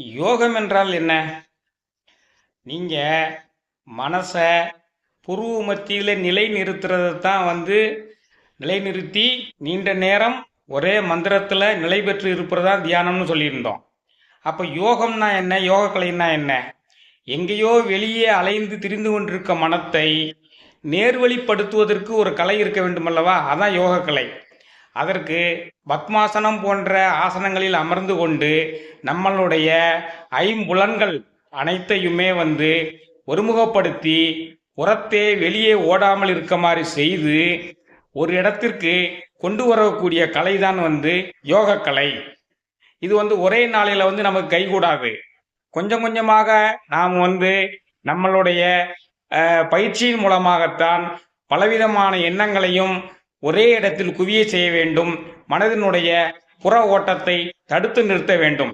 யோகம் என்றால் என்ன? நீங்க மனசை புருவ மத்தியில நிலை நிறுத்துறது தான் வந்து நிலைநிறுத்தி நீண்ட நேரம் ஒரே மந்திரத்தில் நிலை பெற்று இருப்பதா தியானம்னு சொல்லியிருந்தோம். அப்போ யோகம்னா என்ன? யோக கலைன்னா என்ன? எங்கேயோ வெளியே அலைந்து திரிந்து கொண்டிருக்க மனத்தை நேர்வழிப்படுத்துவதற்கு ஒரு கலை இருக்க வேண்டுமல்லவா? அதான் யோக கலை அதற்கு பத்மாசனம் போன்ற ஆசனங்களில் அமர்ந்து கொண்டு நம்மளுடைய ஐம்புலன்கள் அனைத்தையுமே வந்து ஒருமுகப்படுத்தி புறத்தே வெளியே ஓடாமல் இருக்க மாதிரி செய்து ஒரு இடத்திற்கு கொண்டு வரக்கூடிய கலை தான் வந்து யோக கலை இது வந்து ஒரே நாளில் வந்து நமக்கு கைகூடாது. கொஞ்சம் கொஞ்சமாக நாம் வந்து நம்மளுடைய பயிற்சியின் மூலமாகத்தான் பலவிதமான எண்ணங்களையும் ஒரே இடத்தில் குவிய செய்ய வேண்டும். மனதினுடைய புற ஓட்டத்தை தடுத்து நிறுத்த வேண்டும்.